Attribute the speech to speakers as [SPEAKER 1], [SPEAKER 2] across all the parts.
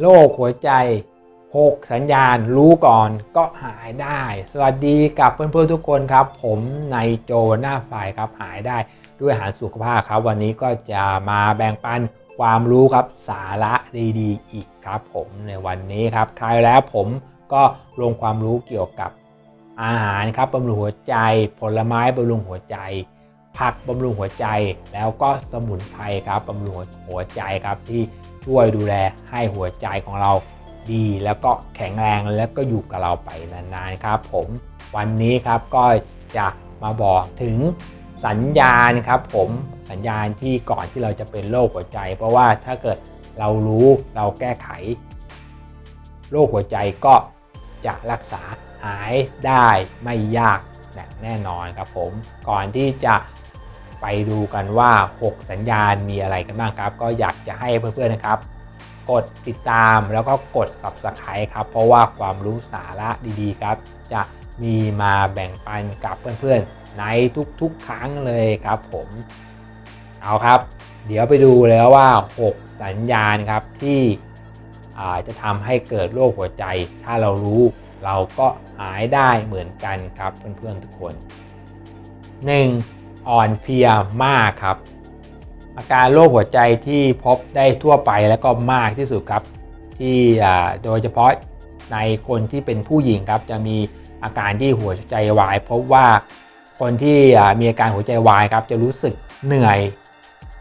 [SPEAKER 1] โรคหัวใจ 6 สัญญาณรู้ก่อนก็หายได้ สวัสดีกับเพื่อนๆทุกคนครับ ผมนายโจหน้าฝ่ายครับหายได้ด้วยอาหารสุขภาพครับ วันนี้ก็จะมาแบ่งปันความรู้ครับสาระดีๆ อีกครับผมในวันนี้ครับคราวแล้วผมก็ลงความรู้เกี่ยวกับอาหารครับบำรุงหัวใจ ผลไม้บำรุงหัวใจ ผักบำรุงหัวใจ แล้วก็สมุนไพรครับบำรุงหัวใจครับที่ ช่วยดูแลให้หัวใจของเราดีแล้วก็แข็งแรงแล้วก็อยู่กับเราไปนานๆครับ ผมวันนี้ครับก็จะมาบอกถึงสัญญาณครับ ผมสัญญาณที่ก่อนที่เราจะเป็นโรคหัวใจ เพราะว่าถ้าเกิดเรารู้เราแก้ไขโรคหัวใจก็จะรักษาหายได้ไม่ยากแน่นอนครับผม ก่อนที่จะ ไปดูกันว่า 6 สัญญาณมีอะไรกันบ้างครับ ก็อยากจะให้เพื่อนๆนะครับ กดติดตามแล้วก็กด subscribe ครับ เพราะว่าความรู้สาระดีๆครับ จะมีมาแบ่งปันกับเพื่อนๆ ในทุกๆ ครั้งเลยครับผมเอาครับ เดี๋ยวไปดูแล้วว่า 6 สัญญาณครับที่จะทำให้เกิดโรคหัวใจ ถ้าเรารู้เราก็หายได้เหมือนกันครับเพื่อนๆทุกคน 1. อ่อนเพลียมากครับ อาการโรคหัวใจที่พบได้ทั่วไปแล้วก็มากที่สุดครับ ที่โดยเฉพาะในคนที่เป็นผู้หญิงครับ จะมีอาการที่หัวใจวายพบว่าคนที่มีอาการหัวใจวายครับ จะรู้สึกเหนื่อย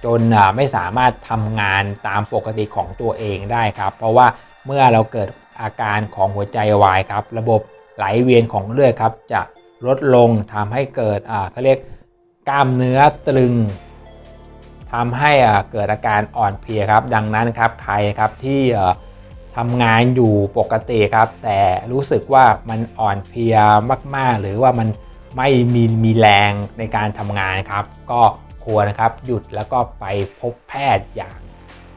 [SPEAKER 1] จนไม่สามารถทำงานตามปกติของตัวเองได้ครับ เพราะว่าเมื่อเราเกิดอาการของหัวใจวายครับ ระบบไหลเวียนของเลือดครับ จะลดลงทำให้เกิดเขาเรียก กล้ามเนื้อตรึงทำให้เกิดอาการอ่อนเพลียครับ ดังนั้นครับใครครับที่ทำงานอยู่ปกติครับ แต่รู้สึกว่ามันอ่อนเพลียมาก ๆ หรือว่ามันไม่มีมีแรงในการทำงานครับ ก็ควรนะครับหยุดแล้วก็ไปพบแพทย์อย่าง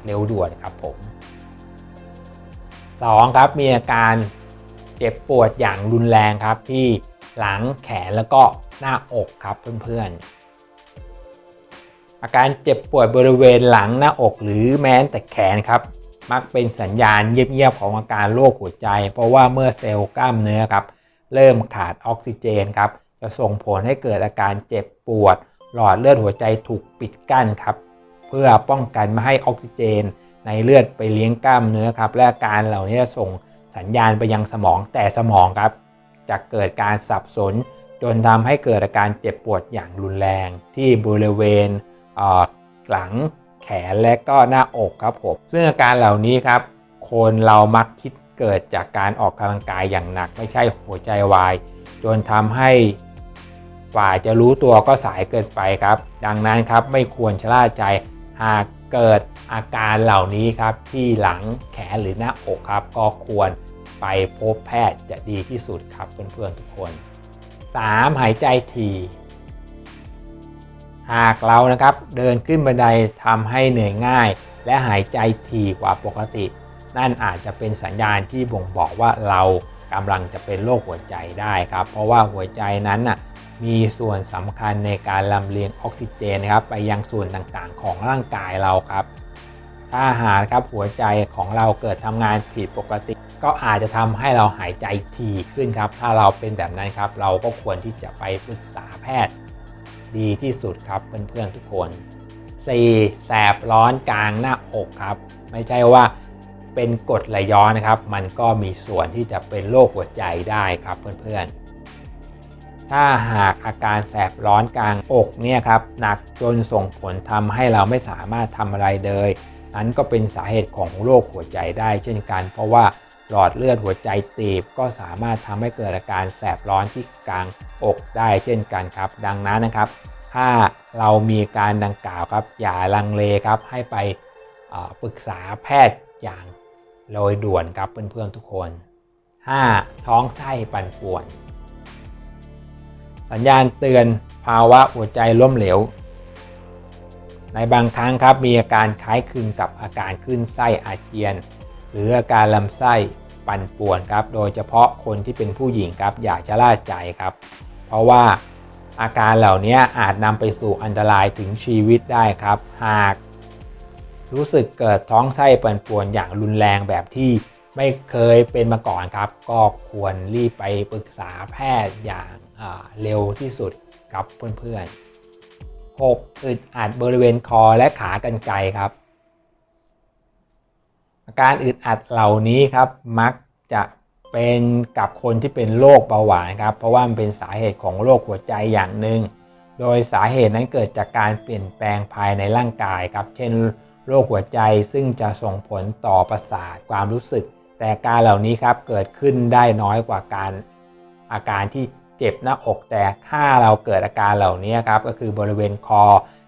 [SPEAKER 1] เร็วด่วนครับผม 2. ครับมีอาการเจ็บปวดอย่างรุนแรงครับที่หลังแขนแล้วก็หน้าอกครับเพื่อนๆ อาการเจ็บปวดบริเวณหลังหน้าอกหรือแม้แต่แขนครับ มักเป็นสัญญาณเงียบๆของอาการโรคหัวใจ เพราะว่าเมื่อเซลล์กล้ามเนื้อครับ เริ่มขาดออกซิเจนครับ จะส่งผลให้เกิดอาการเจ็บปวด หลอดเลือดหัวใจถูกปิดกั้นครับ เพื่อป้องกันไม่ให้ออกซิเจน ในเลือดไปเลี้ยงกล้ามเนื้อครับ และอาการเหล่านี้จะส่งสัญญาณไปยังสมองแต่สมองครับ จะเกิดการสับสน จนทำให้เกิดอาการเจ็บปวดอย่างรุนแรงที่บริเวณ หลังแขนและก็หน้าอกครับผมซึ่งอาการเหล่านี้ครับ คนเรามักคิดเกิดจากการออกกำลังกายอย่างหนักไม่ใช่หัวใจวาย จนทำให้ฝ่าจะรู้ตัวก็สายเกินไปครับ ดังนั้นครับไม่ควรชะล่าใจหากเกิดอาการเหล่านี้ครับที่หลังแขนหรือหน้าอกครับ ก็ควรไปพบแพทย์จะดีที่สุดครับเพื่อนๆทุกคน 3. หายใจที หากเรานะครับเดินขึ้นบันไดทำให้เหนื่อยง่าย และหายใจทีกว่าปกติ นั่นอาจจะเป็นสัญญาณที่บ่งบอกว่าเรากำลังจะเป็นโรคหัวใจได้ครับ เพราะว่าหัวใจนั้นน่ะมีส่วนสำคัญในการลำเลียงออกซิเจนนะครับไปยังส่วนต่างๆ ของร่างกายเราครับ ถ้าหากครับหัวใจของเราเกิดทำงานผิดปกติ ก็อาจจะทำให้เราหายใจถี่ขึ้นครับ ถ้าเราเป็นแบบนั้นครับ เราก็ควรที่จะไปปรึกษาแพทย์ ดีที่สุดครับเพื่อนๆทุกคน 4. แสบร้อนกลางหน้าอกครับ ไม่ใช่ว่าเป็นกรดไหลย้อนนะครับ มันก็มีส่วนที่จะเป็นโรคหัวใจได้ครับเพื่อนๆ ถ้าหากอาการแสบร้อนกลางอกเนี่ยครับหนักจนส่งผลทำให้เราไม่สามารถทำอะไรเลยนั้นก็เป็นสาเหตุของโรคหัวใจได้เช่นกัน เพราะว่า หลอดเลือดหัวใจตีบ ก็สามารถทำให้เกิดอาการแสบร้อนที่กลางอกได้เช่นกันครับ ดังนั้นนะครับ ถ้าเรามีการดังกล่าวครับอย่าลังเลครับให้ไปปรึกษาแพทย์อย่างโดยด่วนครับเพื่อนๆทุกคน 5. ท้องไส้ปั่นป่วน สัญญาณเตือนภาวะหัวใจล้มเหลว ในบางครั้งครับมีอาการคล้ายคลึงกับอาการขึ้นไส้อาเจียน หรืออาการลำไส้ ปั่นป่วนครับ โดยเฉพาะคนที่เป็นผู้หญิงครับอยากจะล่าใจครับ เพราะว่าอาการเหล่านี้อาจนำไปสู่อันตรายถึงชีวิตได้ครับ หากรู้สึกเกิดท้องไส้ปั่นป่วนอย่างรุนแรงแบบที่ไม่เคยเป็นมาก่อนครับ ก็ควรรีบไปปรึกษาแพทย์อย่างอ่าเร็วที่สุดกับเพื่อนๆ 6. อึดอัดบริเวณคอและขากรรไกรครับ อาการอึดอัดเหล่านี้ครับมักจะเป็นกับคนที่เป็นโรคเบาหวานครับ เพราะว่ามันเป็นสาเหตุของโรคหัวใจอย่างหนึ่ง โดยสาเหตุนั้นเกิดจากการเปลี่ยนแปลงภายในร่างกายครับ เช่น โรคหัวใจซึ่งจะส่งผลต่อประสาทความรู้สึก แต่การเหล่านี้ครับเกิดขึ้นได้น้อยกว่าการอาการที่เจ็บหน้าอกแต่ถ้าเราเกิดอาการเหล่านี้ครับก็คือบริเวณคอ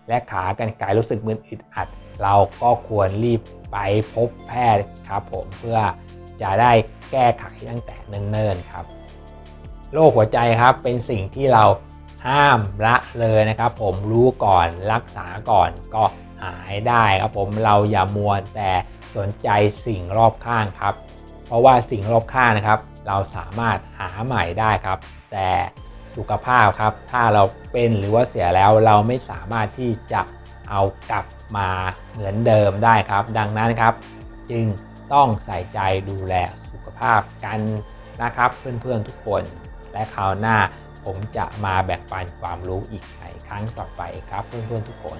[SPEAKER 1] และขากรรไกรรู้สึกมึนอึดอัด เราก็ควรรีบไปพบแพทย์ครับผมเพื่อจะได้แก้ไขตั้งแต่เนิ่นๆครับโรคหัวใจครับเป็นสิ่งที่เราห้ามละเลยนะครับ ผมรู้ก่อนรักษาก่อนก็หายได้ครับผมเราอย่ามัวแต่สนใจสิ่งรอบข้างครับ เพราะว่าสิ่งรอบข้างนะครับ เราสามารถหาใหม่ได้ครับ แต่ สุขภาพครับ ถ้าเราเป็นหรือว่าเสียแล้วเราไม่สามารถที่จะเอากลับมาเหมือนเดิมได้ครับ ดังนั้นครับ จึงต้องใส่ใจดูแลสุขภาพกันนะครับ เพื่อนๆทุกคน และคราวหน้าผมจะมาแบ่งปันความรู้อีกในครั้งต่อไปครับ เพื่อนๆทุกคน